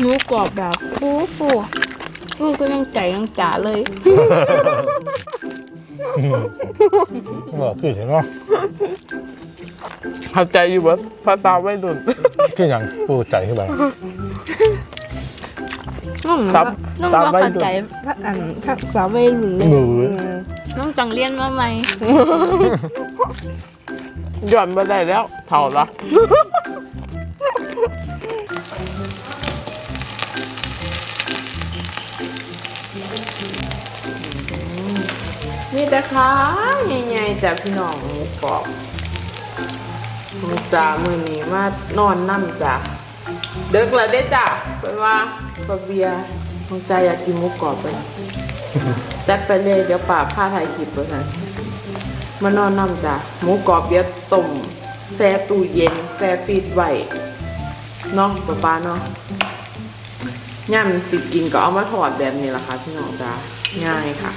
หมูกรอบแบบฟูฟูฟูก็ยังใจยังจ๋าเลย บอกคือเห็นว่าเข้าใจอยู่ว่าภาษาวัยรุ่นคืออย่างปูใจขึ้นไป น้องครับน้องตามก็วัยเข้ารุ่นใจพระอันภาษาวัยรุ่นเลยหนูน้องจังเรียนมาใหม่ย้อนมาได้แล้วเท่าละ มีแต่ขาใหญ่ๆจากพี่น้องหมูกรอบมือจ้ามือนี้มานอนนั่จ้ะเด็กและเด้จ้ะเป็นว่าปะเบียร์น้องใจอยากกินหมูกรอบไปจัดไปเลยเดี๋ยวป่าผ้าถ่ายคลิปด้วยนะมานอนนั่จ้ะหมูกรอบเดี๋ยวต้มแช่ตู้เย็นแช่ฟีดไว้เนาะป้าป้าเนาะย่ามสิดกินก็เอามาถอดแบบนี้แหละค่ะพี่น้องจ้าง่ายค่ะ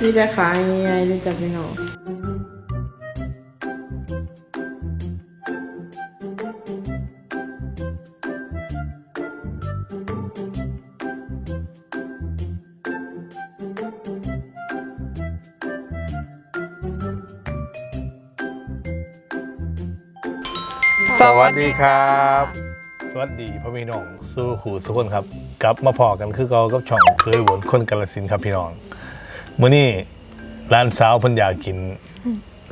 นี่จะขายง่ายๆเลยจ้ะพี่น้องสวัสดีครับ สวัสดีพ่อพี่น้องสู้หูสุกคนครับ กลับมาพอกันคือเกากับช่องเคยหวนคนกาลสินธุ์ครับพี่น้องมื้อนี้ร้านสาวเพิ่นอยากกิน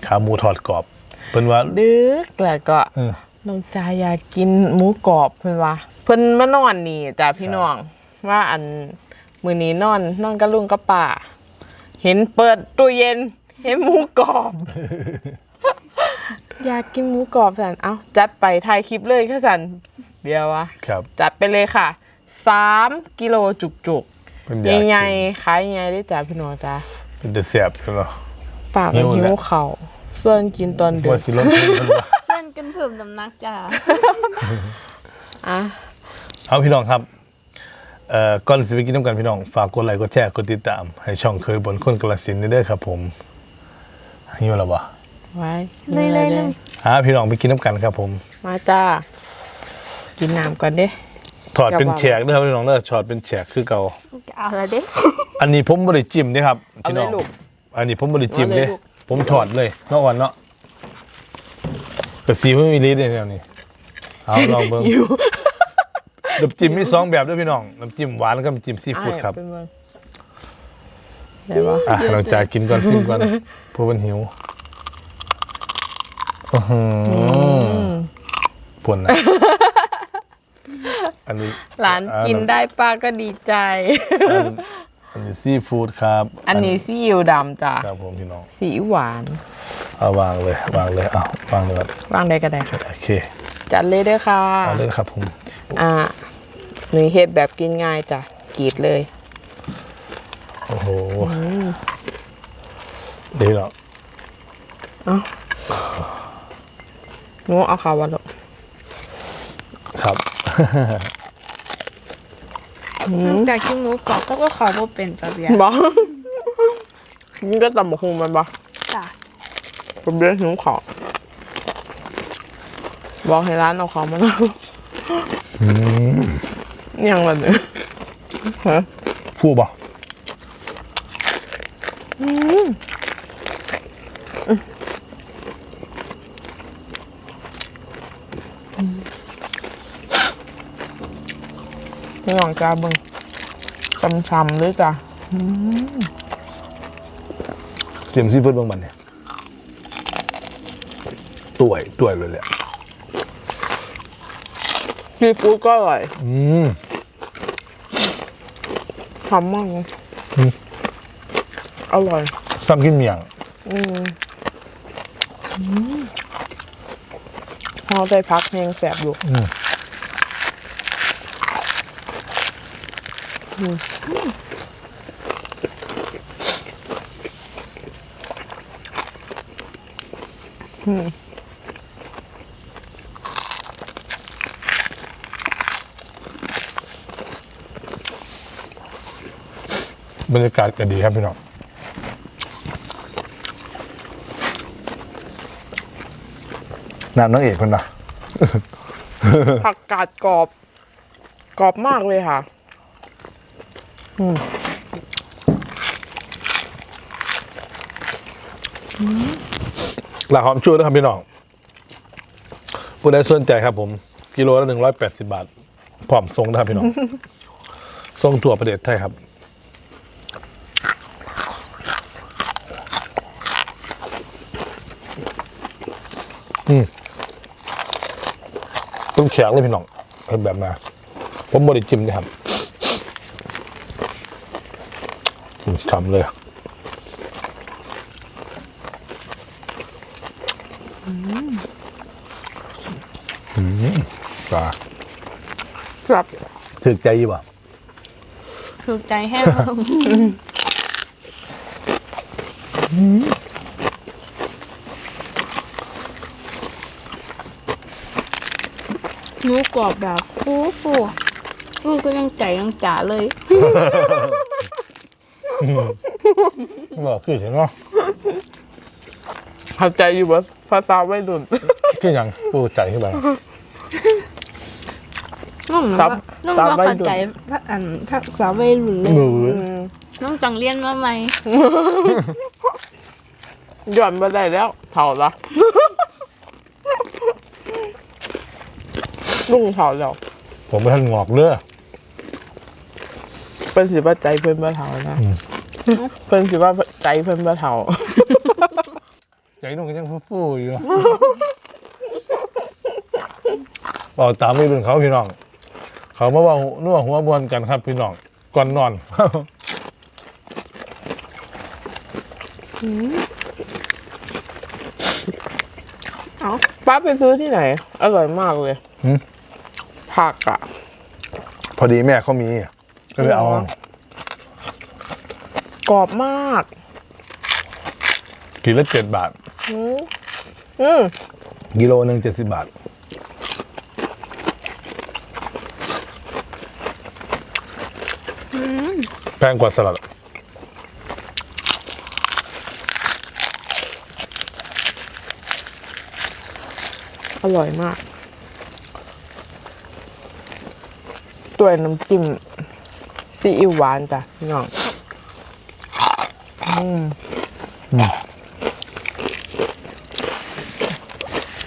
ขาหมูทอดกรอบเพิ่นว่า ดึกแล้วก็เออ น้องจาอยากกินหมูกรอบเพิ่นว่าเพิ่นมานอนนี่จ้ะพี่น้อง ว่าอันมื้อนี้นอนนอนกับลุงกับป้าเห็นเปิดตู้เย็น เห็นหมูกรอบ อยากกินหมูกรอบสันเอ้าจัดไปถ่ายคลิปเลยค่ะสันเดี๋ยววะ ครับ จัดไปเลยค่ะ สามกิโลจุกจุกเพิ่นๆอยากใหญ่กินๆขายใหญ่ได้จ้ะพี่น้องจ้ะเป็นแต่แซ่บใช่บ่ปากมันหิวหิแล้ว วเข่าวส่วนกินตอนดึว่ากสิลดเพิ่นว่าเส้นจนเพิ่มน้ำหนักจ้าอะ เอาพี่น้องครับเอ่อก่อนสิไปกินน้ำกันพี่น้อง ฝากกดไลค์กดแชร์กดติดตาม ให้ช่องเคยบนคนกาลสินธุ์นี่เด้อครับผมหิวแล้วบ่ไว้เลยเลยเลย หาพี่น้องไปกินน้ำกันครับผม มาจ้า กินน้ำก่อนเด้ ถอดเป็นแฉกเด้อครับพี่น้องเด้อถอดเป็นแฉกคือเก่า เอาละเด้ อันนี้ผมบริจิมเด้ครับเอาพี่เลน้อยงลูกอันนี้ผมบริจิมเอาเลเด้ยลูก ผมถอดเลยเนาะอ่อนเนาะกระสีไม่มีลิ้นเลยแนวนี้เอาลองเบิ่งอยู่น้ำจิ้มมีสองแบบด้วยพี่น้องน้ำจิ้มหวานกับน้ำจิ้มซีฟู้ดครับเป็นเมืองได้ปะอะเราจะกินก่อนซิมก่อนเพราะมันหิวอื้อหือปวดนะ อันนี้หลานกินได้ป้าก็ดีใจ อันอันนี้ซีฟู้ดครับอันนี้ซีอิ๊วดำจ้ะครับผมพี่น้องสีอิ๊วหวาน เอาวางเลยวางเลยเอาวางเลยครับวางได้ก็ได้ค่ะ โอเคจัดเลยเด้อค่ะเอาเลยครับผมอ่าหนูเฮ็ดแบบกินง่ายจ้ะกรีดเลย โอ้โหเดี๋ยวเราหนูเอาขาววันลงครับนอก จากกินหมูกรอบก็ขอบ่เป็นปะเบียร์บอกนี่ก็ตำบักหุงมันปะจ้าผมเรียนหิวขอบอกให้ร้านเอาของมาแล้วยังละเนี่ยฮะ ฟูบ่ นี่หวัง จ้าเบึงช้ำๆเลยจ้ะเตรียมซีฟู้ดเบางมันเนี่ยต่วยต่วยเลยแหละซีฟู้ดก็อร่อยอืมทำมากเลยอร่อยซ้ำกินเมียงพอได้พักแห้งแสบอยู่ บรรยากาศก็ดีครับพี่น้องน้ำนางเอกคนนะ ผักกาดกรอบ กรอบมากเลยค่ะ หลักหอมชูนะครับพี่น้องผู้ใดสนใจครับผม กิโลละหนึ่งร้อยแปดสิบาทพร้อมทรงนะครับพี่น้องทรงทั่วประเทศไทยครับอืมต้มแข็งเลยพี่น้องเป็นแบบมาผมบริจิมนะครับ อืมฉ่ำเลยปลาครับถึกใจอยู่ป่ะถูกใจแห้งหมูกรอบแบบฟูฟูฟูก็ยังใจยังจ๋าเลย บอกคือเห็นเนาะเข้าใจอยู่ว่าภาษาวัยรุ่นคือหยังปูใจขึ้นไป น้องครับน้องตามว่าวัยเข้ารุ่นใจพระอันพระสาววัยรุ่นเลยหนูน้องจังเรียนมาใหม่ย้อนมาได้แล้วเถ่าละลุงเถ่าแล้ว ผมไม่ทันงอกเลือเป็นสิว่าใจเพิ่นบ่เถ่านะ เพิ่นสิว่าใจเพิ่นบ่เถ่า ใจนุ่งก็ยังฟูๆอยู่ บอกตามไม่รุ่นเขาพี่น้อง เขามาว่านัวหัวบวนกันครับ พี่น้องก่อนนอนเอาป้าไปซื้อที่ไหน อร่อยมากเลยหืม ผักอะพอดีแม่เขามี ก็เลยเอา เหรอ กรอบมากกิโลเจ็ดบาทอืมอืมกิโลหนึ่งเจ็ดสิบบาท แพงกว่าสลัด อร่อยมาก ตัวน้ำจิ้มซีอิ๊วหวานจ้ะพี่น้อง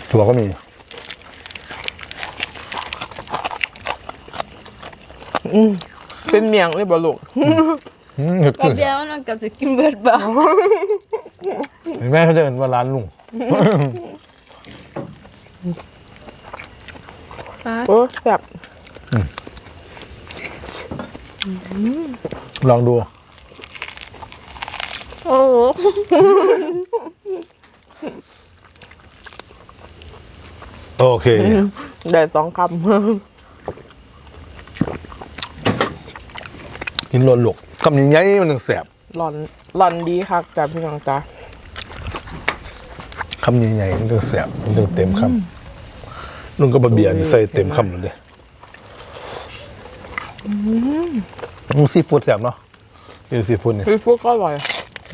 ถั่วก็มีเป็นเมียงเลยบ่ลูกอืมเห็ดแป๊บขึ้นเดียวน้องก็จะกินเบิดเบาเห็นแม่เขาเดินว่าร้านลุงป้าโอ้แซ่บลองดู โอ้โหโอเค ได้สองคกินรนหลกคำยังไงมันถึงแสบำหลอนหลอนดีครับจ้ะพี่น้องจ้ะคำยังไงมันถึงแสบมันถึงเต็มคำลุงก็บะเบียร์นี่ใส่เต็มคำเลยเด้อืมซีฟู้ดแสบเนาะกินซีฟู้ดเนี่ยพี่ฟุกก็อร่อยอืม ค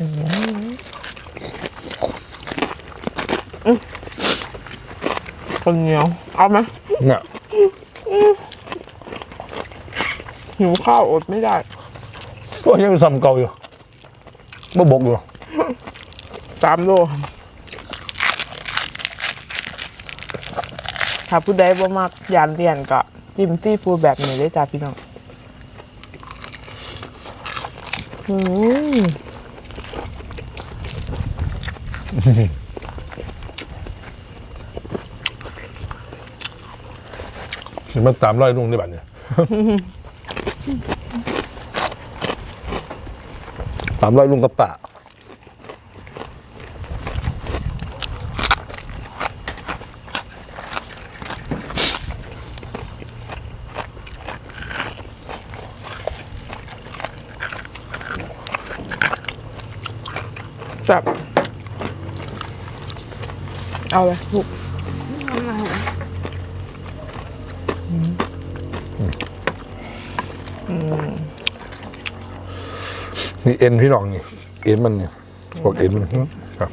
นเหนียว เอาไหมเนี่ยหิวข้าวอดไม่ได้ก็ยังซ้ำเก่าอยู่บ่บกอยู่สามโลถ้าผู้ใดบ่มักยานเรียนก็จิ้มซีฟู้ดแบบนี้เลยจ้ะพี่น้องอืม สิมันตามร้อยลุงได้บัดเนี่ยตามร้อยลุงกับป่า เอาเลยลูกนี่เอ็นพี่น้องนี่ เอ็นมันเนี่ยพวกเอ็นมันครับ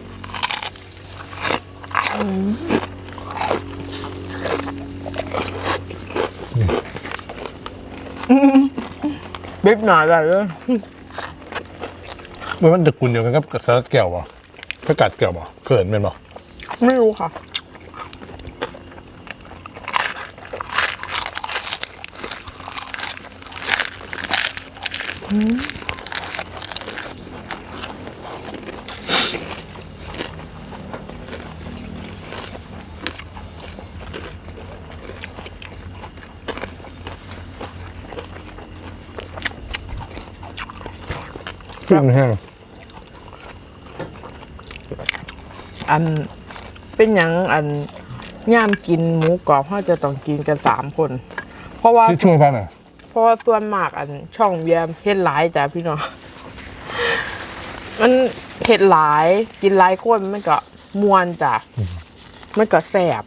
บิ๊บหนาใหญ่เลยมันมันตะกุนเดียวกันกับสลัดแก้วป่ะผักกาดแก้วป่ะเขินเป็นป่ะ ไม่รู้ค่ะ ฟินแห้ง อัน เป็นอย่างอันย่ามกินหมูกรอบเขาจะต้องกินกันสามคน เพราะว่าที่ช่วยพันอะเพราะว่าส่วนมากอันช่องเวียมเฮ็ดหลายจ้ะพี่น้องมันเฮ็ดหลายกินหลายคนมันก็มวนจ้ะมันก็แสบ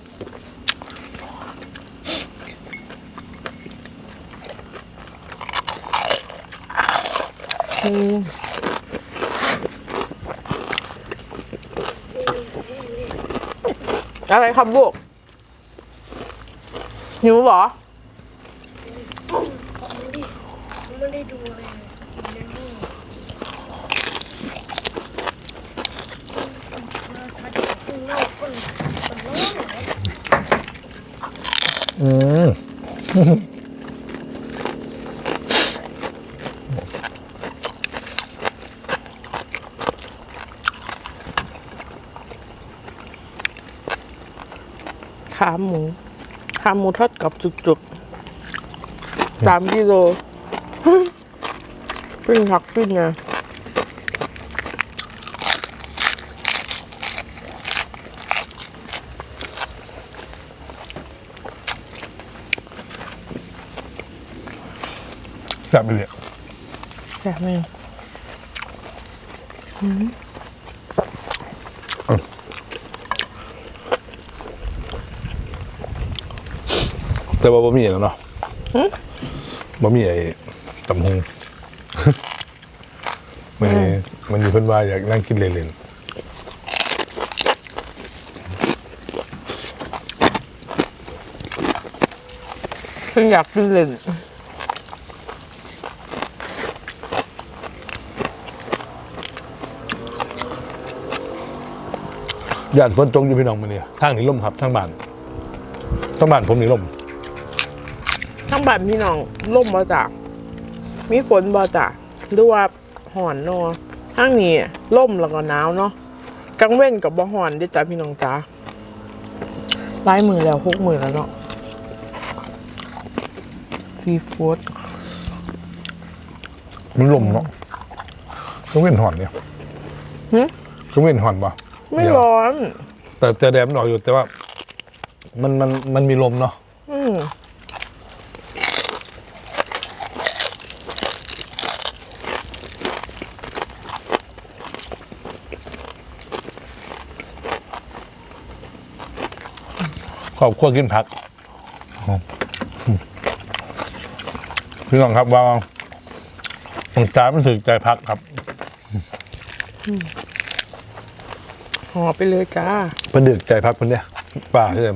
อืม อะไรครับบุกหิวเหรอไม่ได้ดูเลยอืม ขาหมู ขาหมูทอดกับจุกๆสามกิโลปิ้งผักปิ้งไงแบบนี้เลยแซ่บไหม แต่ว่าบะหมี่แล้วเนาะบะหมี่ไอ้ตำฮงมันมีมันมีเพิ่นว่าอยากนั่งกินเล่นเพิ่งอยากกินเล่นๆย่านฝนตกอยู่พี่น้องมื้อนี้ทางนี้ลมครับทางบ้านทางบ้านผมนี่ลม ทั้งบ้านพี่น้องล่มบ่จ้ะมีฝนบ่จ้ะหรือว่าห่อนเนอะทั้งนี้ล่มแล้วก็หนาวเนาะกลางเว้นกับบ่ห่อนเด้วยจ้ะพี่น้องจ้าลายมือแล้วหกมือแล้วเนาะซีฟู้ดมันลมเนาะต้องเว้นหอนเนี่ยหึต้องเว้นหอนปะไม่เดี๋ยวร้อน แต่แต่แดดมันออกอยู่แต่ว่า มันมันมันมีลมเนาะอืม ครอบครัวกินผักพี่น้องครับว่าผมจ้ามันสึกใจพักครับห่อไปเลยจ้าเป็นดึกใจพักคนเนี้ยป่าเพิ่ม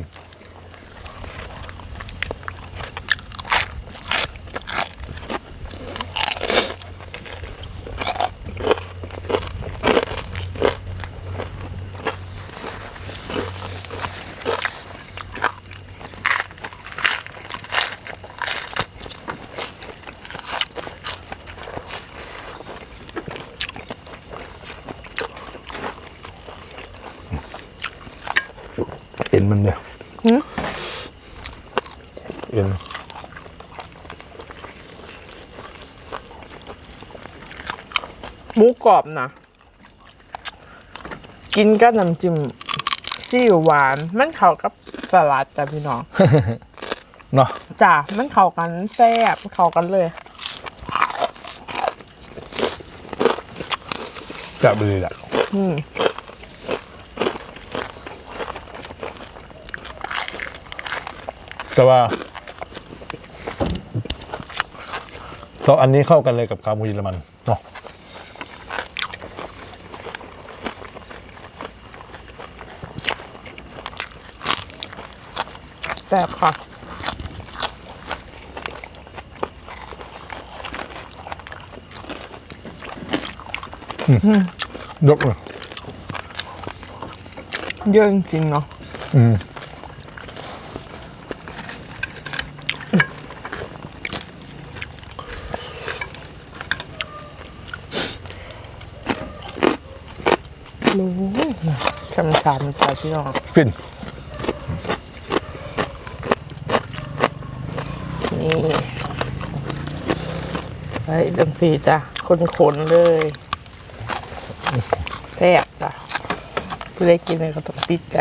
มันเนี่ยหึเอ็นหมูกรอบนะ กินกับน้ำจิ้มซีอิ๊วหวาน มันเข้ากับสลัดจ้ะพี่น้อง เนาะจ้ะมันเข้ากันแซ่บเข้ากันเลยจับเลยแหละอืม แต่ว่าซอสอันนี้เข้ากันเลยกับคาหมูเยอรมันเนาะแซ่บค่ะยกเลยเยอะจริงเนาะอืม พี่น้องฟินนี่ไอ้ดังสีจ้ะคนๆเลยแซ่บจ้ะผู้ได้กินเลยก็ต้องติดใจ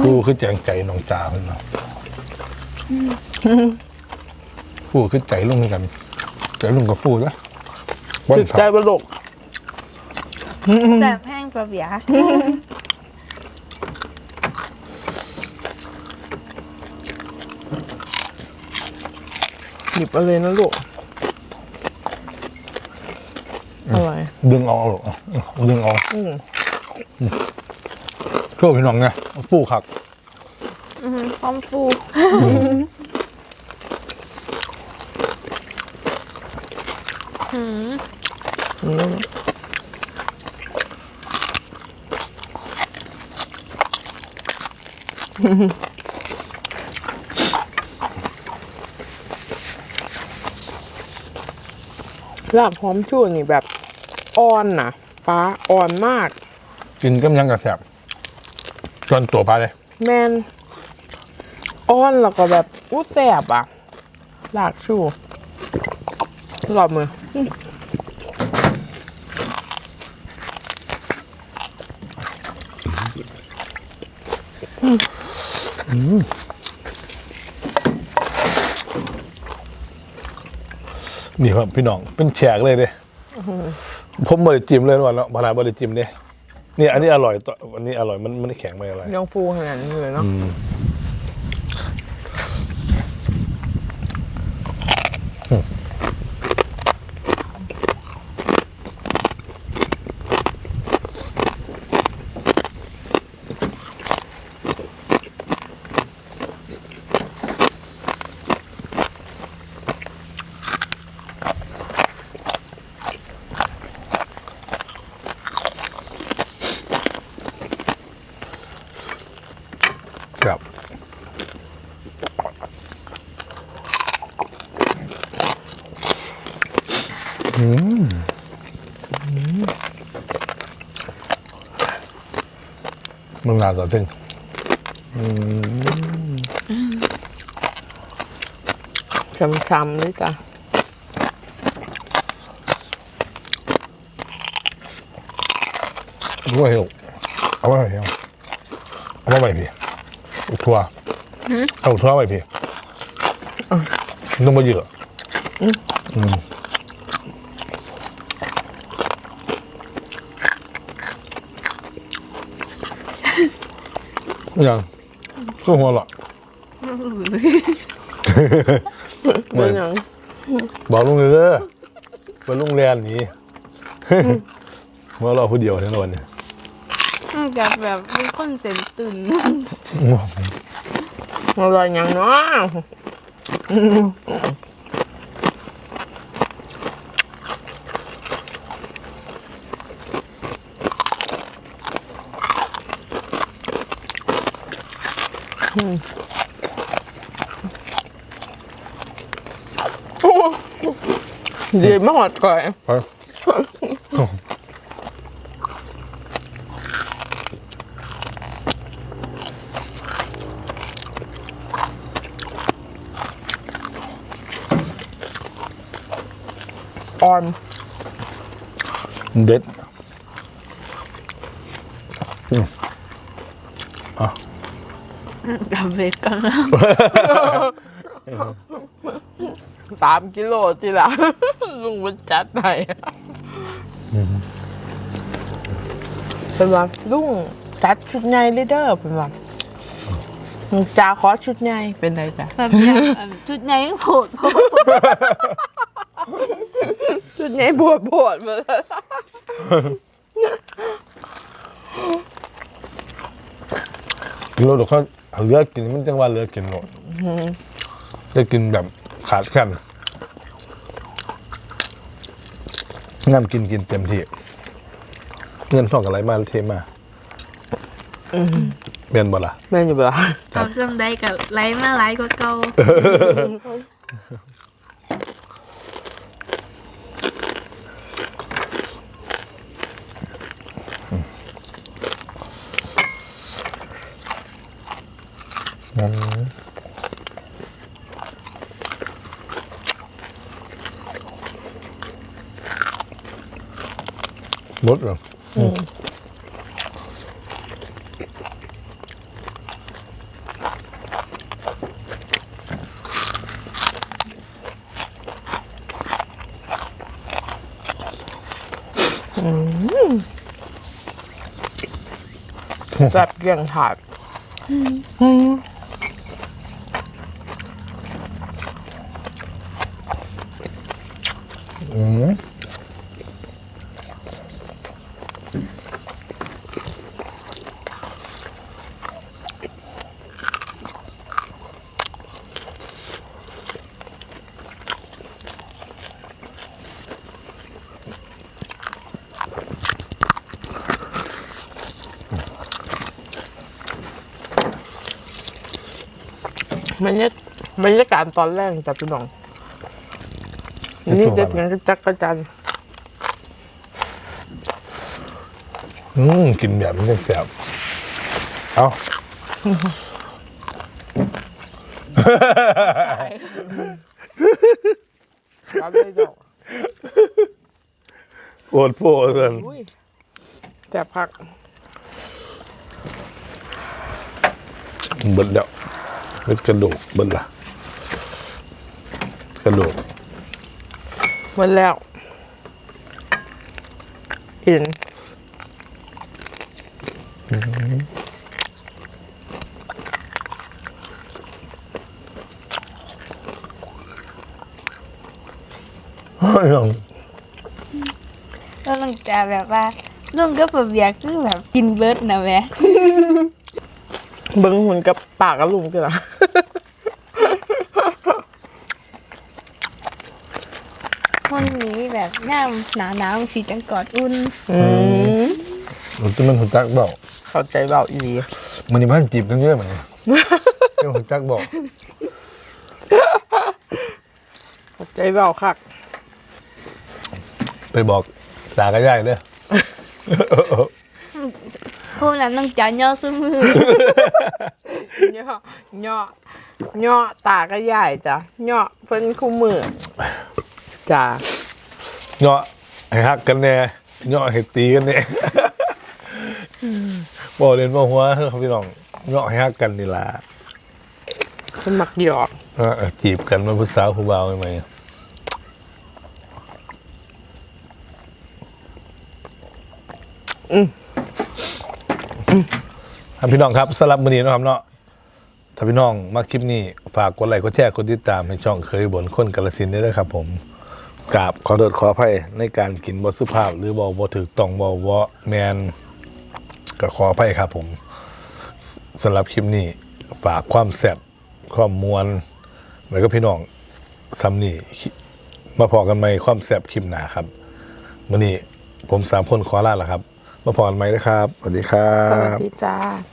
ผู้คือแจงใจน้องจ่าเพิ่นเนาะผู้คือใจลุงกันใจลุงกับฟูนะวันติดถัใจดบลก แสบแห้งประเบียหยิบมาเลยนะลูกอร่อยดึงเอาเอาลูกเอาดึงเอาอืมเพื่อพี่น้องไงฟูขัก อือหือพร้อมฟู หืม อืม ลาบหอมชูนี่แบบอ่อนนะป้าอ่อนมาก กินก็ยังกระแสบจนตัวปลาเลย แมนอ้อนแล้วก็แบบอู้แสบอะลากชูหลอบมือ นี่ครับพี่น้องเป็นแฉกเลยเด้ผมบริจิมเลยวันแล้วพนาบริจิมเนี่ยนี่อันนี้อร่อยตัวอันนี้อร่อยมันมันไม่แข็งไม่อะไรยังฟูขนาดนี้เลยเนาะครั มึงนานต่อถึงช้ำๆเลยจ้ะรู้ไหมลูกเอาไว้พี่เอาไว้พี่อุทัวเอาอุทัวไว้พี่ต้องมาเยอะอืม ยังก็หัวเราะเป็นหยังบอกลุงเลยเด้อว่าลุงเรียนหนีเมื่อเราผู้เดียวทั้งวันเนี่ยมันจะแบบมีคนเซนตื่นอร่อยหยังเนาะ ดีมากก่อยไปอ่อนเด็ด กับเวทกันสามกิโลทีละลุงมันจัดไหนเป็นว่าลุงจัดชุดใหญ่เลยเด้อเป็นว่าลุงจ่าขอชุดใหญ่เป็นไรจ้ะแบบเนี้ยอันชุดใหญ่โผดโผดชุดใหญ่ปวดปวดมาเลยกินโลดอก เขาเหลือกินมันจังว่าเหลือกินโลดได้กินแบบขาดแคลนงามกินกินเต็มที่เงินทองอะไรมาเทมาเมียนบ่ล่ะแม่นอยู่บ่ล่ะ เอาจังได้กับไลฟ์มาไลฟ์กว่าเก่า หมดเหรออแบบเกี่ยงถาดอื บรรยากาศตอนแรกจ้ะพี่น้องนี่เด็ดกันกระจักกระจันอืมกินแบบนี้แซ่บเอาครับได้ดอกโอดโพดกันอุ้ยแต่พักเบิดแล้วเบิดกระดูกเบิดละ กระดูกหมดแล้วเห็นเฮ้ยน้องแล้วลุงจะแบบว่าลุงก็แบบอยากคือแบบกินเบิร์ดนะแม่ เบิ้งหุ่นกับปากกับลุงกันละ คนนี้แบบ ย่ามหนาหนาวสีจังกอดอุ่นอืมมันจะมันหุ่นจักบอกเข้าใจเบาอีหลีมันนี่มันจีบกันเยอะไหมเรื่องหุ่นจักบอกเข้าใจเบาคักไปบอกตากระย่ายเลยพวกนั้นต้องจ่ายย่อซื้อมือย่อย่อย่อตาก็ใหญ่จ้ะย่อเพิ่นคู่มือจ้ะ เนาะให้ฮักกันแน่เนาะให้ตีกันแน่บอกเล่นบอกหัวครับพี่น้องเนาะให้ฮักกันนี่ล่ะเพิ่นมักหยอกเออจีบกันมาผู้สาวผู้บ่าวใหม่ๆครับพี่น้องครับสำหรับมื้อนี้เนาะครับเนาะถ้าพี่น้องมาคลิปนี้ ฝากกดไลค์กดแชร์กดติดตามให้ช่องเคยบ่นคนกาลสินธุ์ด้วยนะครับผม กราบขอโทษขออภัยในการกินบ่สุภาพ หรือบ่บ่ถูกต้องบ่บ่แมนก็ขออภัยครับผมสำหรับคลิปนี้ ฝากความแซ่บความมวลแล้วก็พี่น้องซ้ำนี่มาพอกันใหม่ความแซ่บคลิปหน้าครับมื้อนี้ผมสามคนขอลาแล้วครับ มาพอกันใหม่นะครับสวัสดีครับ สวัสดีจ้า